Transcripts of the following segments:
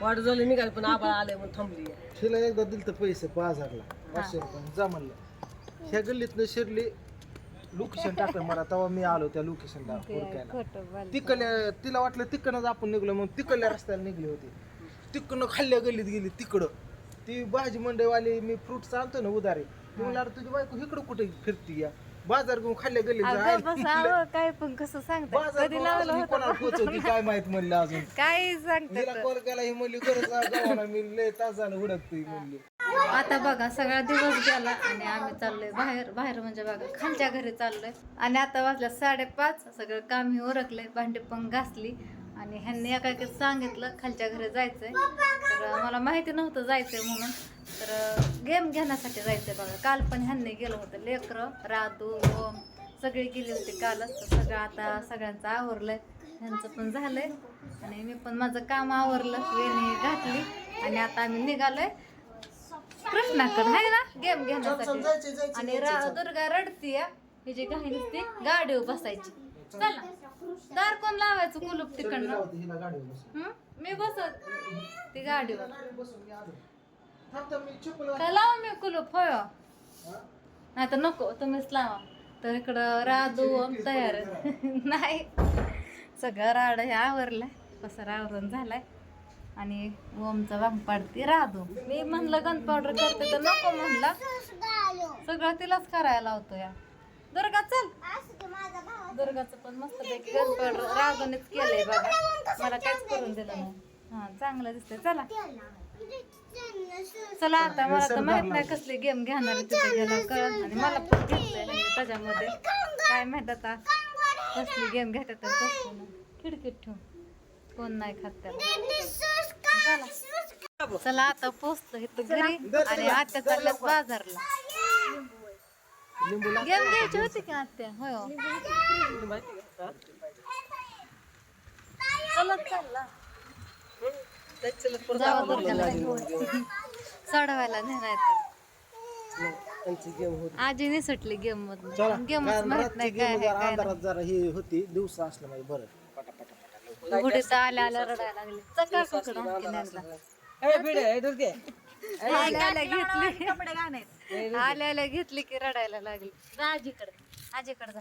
वाट झाली निघाली पण आबाळ आले म्हणून थांबली. हिला एकदा दिलं तर पैसे पाच हजारला पाचशे रुपये. जा म्हणलं. ह्या गल्लीतनं शिरली लोकेशन टाकलं मला. तेव्हा मी आलो त्या लोकेशनला हुडकायला. तिकडल्या तिला वाटलं तिकडनंच आपण निघलो मग तिकडल्या रस्त्याला निघली होती. तिकडनं खाल्ल्या गल्लीत गेली तिकडं. ती भाजी मंडईवाली मी फ्रुट्स आणतो ना उदारी अरे तुझी बायको इकडं कुठे फिरती या? बाजार घेऊन खाल्ल्या अगं काय पण कसं सांगता बाजार कधी घेऊन लावलं अजून होतं कोणाला पोचवती काय माहीत म्हणलं अजून. काय हिला सांगतात कॉल केला ही म्हणली गरज गावाला मी लय तास झालं हुडकतोय म्हणली. आता बघा सगळा दिवस गेला आणि आम्ही चाललोय बाहेर बाहेर म्हणजे बघा खालच्या घरी चाललोय. आणि आता वाजल्या साडेपाच सगळं काम ही उरकलंय भांडी पण घासली. आणि ह्यांनी एका एका सांगितलं खालच्या घरी जायचंय. तर मला माहिती नव्हतं जायचंय म्हणून. तर गेम घेण्यासाठी जायचंय बघा. काल पण ह्यांनी गेलं होतं. लेकरं राधू ओम सगळे गेले होते कालच. तर सगळं आता सगळ्यांचं आवरलंय. ह्यांचं पण झालंय. आणि मी पण माझं काम आवरलं. वेणी घातली. आणि आता आम्ही निघालोय कृष्णाकडे. आहे ना? गेम घेण्यासाठी. आणि रा- दुर्गा रडतीय. हिची काही नसते गाडीवर बसायची. चला. दार कोण लावायचं कुलूप तिकडनं? हं? मी बसत ती गाडीवर. काय लावा मी कुलूप? होय. नाही तर नको तुम्हीच लावा. तर इकडं राधू ओम तयार आहे. नाही. सगळं राड हे आवरलंय. पसार आवरून झालाय. आणि ओमचा वांग पाडते राधू मी म्हणलं गन पावडर करते तर नको म्हणला. सगळं तिलाच करायला लावतो या. दुर्गा चल. दुर्गाचं पण मस्त पैकी पावडर राधूनेच केलंय बघा. मला काहीच करून दिलं नाही. हा चांगलं दिसतंय. चला. चला आता मला तर माहीत नाही कसली गेम घेणार आहे तिथे गेला कळत आणि मला पण घेतलंय त्याच्यामध्ये. काय माहीत आता कसली गेम घेतात आणि कसली नाही. खिडकीत ठेवून. कोण नाही खात त्याला. चला. चला आता पोचतो इथं घरी आणि आत्या चालल्यात बाजारला. गेम घ्यायची होती की आत्या होय हो. चलत चालला जावा दुर्गाला सोडवायला नेणार त्यांची गेम होती आजी निसटली गेम चला मधून गेमच कारण माहीत नाही काय गेम आहे, जरा काय अंधारात जरा ही होती दिवस असलं म्हणजे बरं पटा पटा पटा नाही गुढी तर आल्या आल्या रडायला लागली चका कुकडं आणखी. ए आल्या घेतली. आल्या आल्या घेतली की रडायला लागली. आजीकडे आजीकडे जा.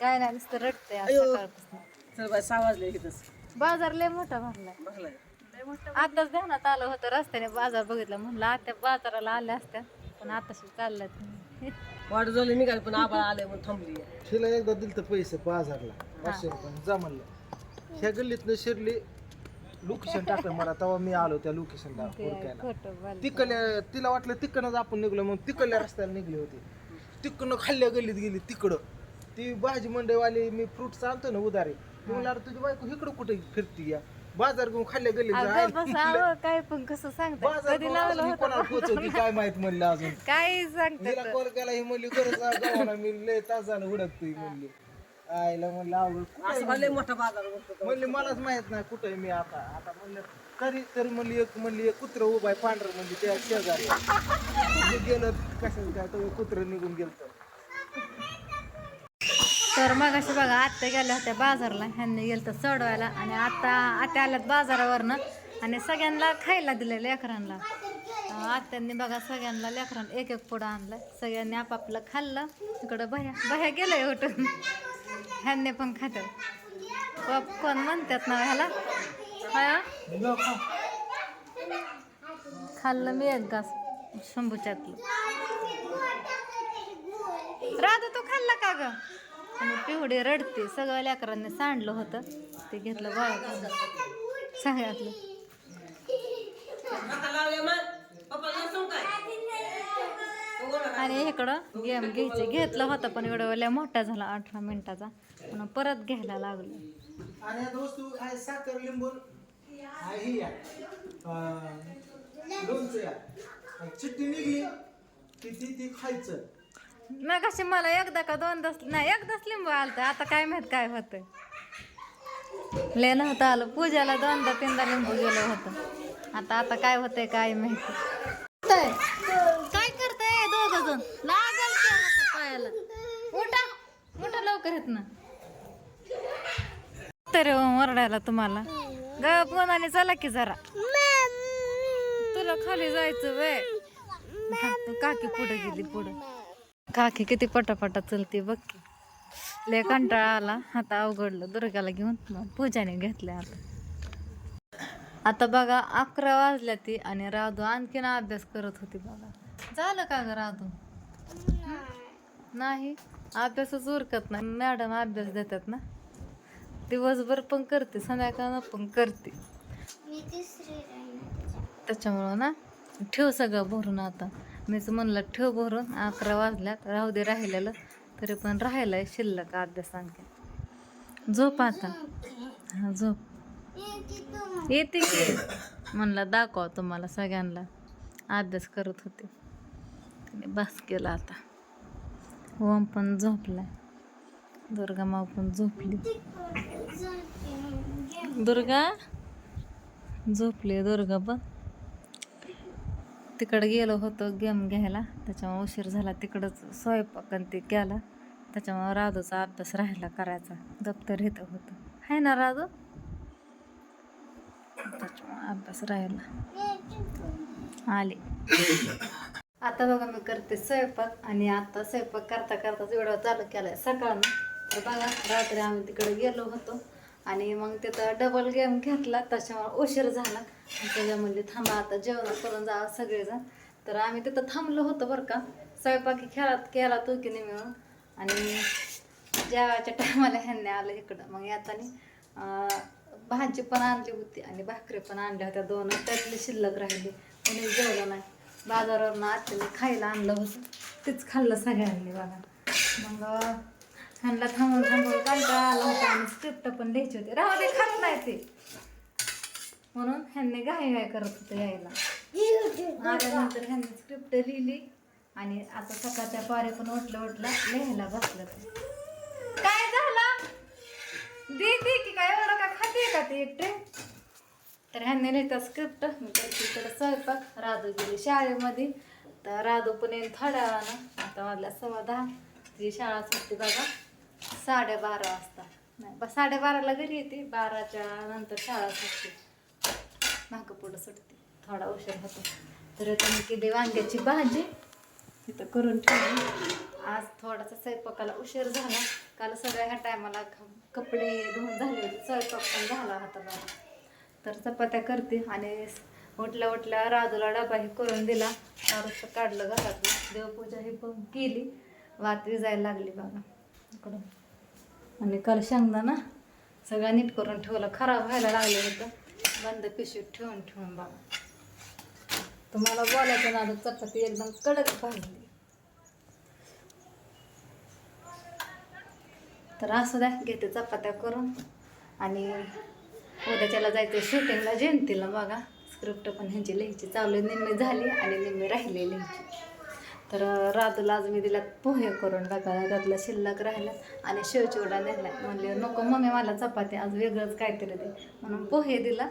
काय नाही नुसतं रडते आज सकाळपासून. चल बाय सहा वाजले इथंच बाजार लय मोठा भरलाय. बसलाय आताच ध्यानात आलं होतं रस्त्याने बाजार बघितला. म्हणलं आता बाजाराला आल्या असत्या पण आताशी चालल्यात. वाट झाली निघाली पण आबाळ आले म्हणून थांबली. हिला एकदा दिलं तर पैसे पाच हजारला पाचशे रुपये जा म्हणलं. ह्या गल्लीतनं शिरली लोकेशन टाकलं मला तेव्हा मी आलो त्या लोकेशनला बोल तिकडल्या तिला वाटलं तिकडनंच आपण निघलो मग तिकडल्या रस्त्याला निघली होती. तिकडनं खाल्ल्या गल्लीत गेली तिकडं. ती भाजी मंडईवाली मी फ्रुट्स आणतो ना उदारी अरे तुझी बायको इकडं कुठे फिरती या? बाजार घेऊन खाल्ल्या गल्लीत काय पण कसं सांगता कोणाला पोचवती काय माहीत म्हणलं अजून. काय हिला सांगतात. कॉल केला ही म्हणली गरज मी लय तास झालं हुडकतोय म्हणली. आईला म्हणलं कुठं आहे? असं लय मोठा बाजार भरतो म्हणली मलाच माहीत नाही कुठं आहे मी आता. आता म्हणलं तरी तरी म्हणली एक म्हणली एक कुत्र उभा आहे पांढरं म्हणजे त्या शेजारी मी गेलो कसं काय तो कुत्र निघून गेलतो. तर मग अशी बघा आत्या गेल्या होत्या बाजारला ह्यांनी गेलं तर सोडवायला आणि आता आत्या आल्यात बाजारावरनं आणि सगळ्यांना खायला दिलं लेकरांना. आत्यांनी बघा सगळ्यांना लेकरांना एक एक पुढं आणलं सगळ्यांनी आपापलं खाल्लं इकडं भया भया गेलंय उठून. ह्यांनी पण खात्यात पॉपकॉर्न म्हणतात ना ह्याला. खाल्लं मी एक गास शंभूच्यातलं. राधा तू खाल्ला का ग? आणि पिवडे रडते. सगळ्या लेकरांनी सांडलं होतं. ते घेतलं गोळा सगळ्यातलं. आणि इकडं गेम घ्यायचे. घेतलं होतं पण एवढं लय मोठा झाला अठरा मिनिटाचा. म्हणून परत घ्यायला लागलो. आणि आता वस्तू आहे साखर लिंबू आहे ही या. अं, लोणचं या. चिट्टी निघली की ती ती खायचं. मग अशी मला एकदा का दोनदाच नाही एकदाच लिंबू आलतं. आता काय माहीत काय होतंय. लय नव्हतं आलं. पूजाला दोनदा तीनदा लिंबू गेलं होतं. आता आता काय होतंय काय माहिती होतंय. काय करताय दोघ जण लागल की आता पायाला. उठा उठा लवकर येत ना. तरी ओरडायला तुम्हाला. ग फोनाने चला की जरा. तुला खाली जायचं वे काकी पुढे गेली पुढे. काकी किती पटापटा चलते बघ की. लय कंटाळा आला. आता अवघडलं दुर्गाला घेऊन मग पूजाने घेतलं आता. आता बघा अकरा वाजल्या ती आणि राधू आणखीन अभ्यास करत होती बघा. झालं का ग राधू? नाही अभ्यासच उरकत नाही. मॅडम अभ्यास देतात ना. दिवसभर पण करते संध्याकाळ पण करते. त्याच्यामुळं ना ठेव सगळं भरून आता. मीच म्हणलं ठेव भरून अकरा वाजल्यात राहू दे राहिलेलं. तरी पण राहिलंय शिल्लक अभ्यास आणखी. झोप आता. हा झोप. येते की. म्हणलं दाखवा तुम्हाला सगळ्यांना. अभ्यास करत होते. तिने बस केला आता. ओम पण झोपला दुर्गा माव पण झोपली. दुर्गा? झोपली दुर्गा बघ तिकडं गेलो होतो गेम घ्यायला. त्याच्यामुळे उशीर झाला. तिकडंच स्वयंपाक आणि ते केला. त्याच्यामुळे राधूचा अभ्यास राहिला करायचा. दप्तर येतं होतं. आहे ना राधू? त्याच्यामुळे अभ्यास राहिला. आले. आता बघा मी करते स्वयंपाक आणि आता स्वयंपाक करता करताच व्हिडिओ चालू केला आहे सकाळनं तर बघा रात्री आम्ही तिकडे गेलो होतो आणि मग तिथं डबल गेम घेतला त्याच्यामुळे उशीर झाला. त्याच्या म्हणजे थांबा आता जेवण करून जा सगळेजण. तर आम्ही तिथं थांबलो होतो बरं का. स्वयंपाकी खेळात केला तो की नाही मिळून. आणि जेवायच्या टायमाला ह्यांनी आलं इकडं. मग येताना भाजी पण आणली होती आणि भाकरी पण आणल्या होत्या. दोन त्यातली शिल्लक राहिली. कोणी जेवलं नाही. बाजारावरून आत्याने खायला आणलं होतं. तेच खाल्लं सगळ्यांनी बघा. मग ह्यांना थांबून थांबून कंटाळा आला होता आणि स्क्रिप्ट पण लिहायची होती. राहू ते खात नाही ते. म्हणून ह्यांनी घाई घाई करत होतं यायला. आल्यानंतर ह्यांनी स्क्रिप्ट लिहिली आणि आता सकाळच्या पारे पण उठलं उठलं लिहायला बसलं ते. काय झालं? दे दे की काय एवढं का खाते का ते एकटे? तर ह्यांनी लिहिता स्क्रिप्ट मी करते इकडे स्वयंपाक राधू गेली शाळेमध्ये. तर राधू पण येईन थोड्या वेळानं आता वाजल्या सव्वा दहा. तिची शाळा सुटते बघा. साडेबारा वाजता. नाही बा साडेबाराला घरी येते. बाराच्या नंतर शाळा सुटते. मागं पुढं सुटते. थोडा उशीर होतो. तर त्यांनी केली वांग्याची भाजी. तिथं करून ठेवली. आज थोडासा स्वयंपाकाला उशीर झाला. काल सगळ्या ह्या टायमाला कपडे धुवून झाले होते. स्वयंपाक पण झाला होता बघा. तर चपात्या करते आणि उठल्या उठल्या राजूला डबा हे करून दिला. दारूचं काढलं घरातलं देवपूजा ही पण केली. वात विजायला लागली बघा इकडून. आणि काल शेंगदाणा सगळं नीट करून ठेवलं. खराब व्हायला लागलं होतं. बंद पिशवीत ठेवून ठेवून बघा तुम्हाला बोलायचं ना आता चपाती एकदम कडक भाजली तर असं द्या घेते चपात्या करून. आणि उद्याच्याला जायचं शूटिंगला जयंतीला बघा. स्क्रिप्ट पण ह्यांची लिहायची चालू आहे. निम्मी झाली आणि निम्मी राहिली लिहायची. तर राजूला आज मी दिला पोहे करून बघा त्यातला शिल्लक राहिला आणि शेवचिवडा नेला म्हणले नको मम्मी मला चपाती आज वेगळंच काहीतरी दे. म्हणून पोहे दिला.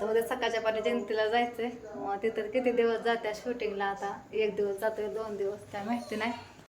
तर उद्या सकाळच्या पाणी जयंतीला जायचंय. मग तिथं किती दिवस जात्या शूटिंगला आता? एक दिवस जातोय दोन दिवस काय माहिती नाही.